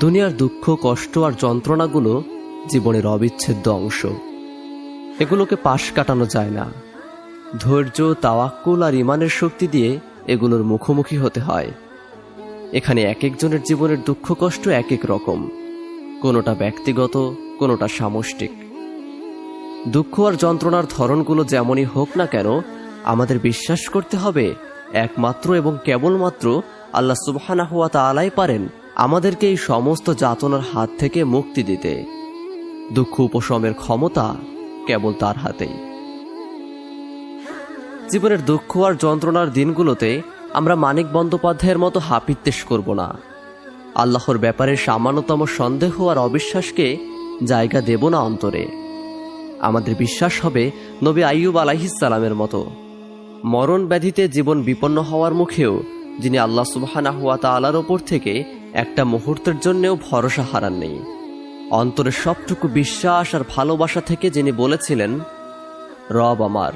দুনিয়ার দুঃখ, কষ্ট আর যন্ত্রণাগুলো জীবনের অবিচ্ছেদ্য অংশ। এগুলোকে পাশ কাটানো যায় না। ধৈর্য, তাওয়াক্কুল আর ইমানের শক্তি দিয়ে এগুলোর মুখোমুখি হতে হয়। এখানে এক একজনের জীবনের দুঃখ, কষ্ট এক এক রকম। কোনোটা ব্যক্তিগত, কোনোটা সামষ্টিক। দুঃখ আর যন্ত্রণার ধরনগুলো যেমনই হোক না কেন, আমাদের বিশ্বাস করতে হবে একমাত্র এবং কেবলমাত্র আল্লাহ সুবহানাহু ওয়া তাআলাই পারেন আমাদেরকে এই সমস্ত যাতনার হাত থেকে মুক্তি দিতে। দুঃখ উপশমের ক্ষমতা কেবল তার হাতেই। জীবনের দুঃখ আর যন্ত্রণার দিনগুলোতে আমরা মানিক বন্দ্যোপাধ্যায়ের মতো হাপিত্তেশ করব না। আল্লাহর ব্যাপারে সামান্যতম সন্দেহ আর অবিশ্বাসকে জায়গা দেব না অন্তরে। আমাদের বিশ্বাস হবে নবী আইয়ুব আলাইহিসালামের মতো। মরণ ব্যাধিতে জীবন বিপন্ন হওয়ার মুখেও যিনি আল্লাহ সুবাহানা হুয়া ওপর থেকে একটা মুহূর্তের জন্যেও ভরসা হারাননি অন্তরের সবটুকু বিশ্বাস আর ভালোবাসা থেকে যিনি বলেছিলেন, রব আমার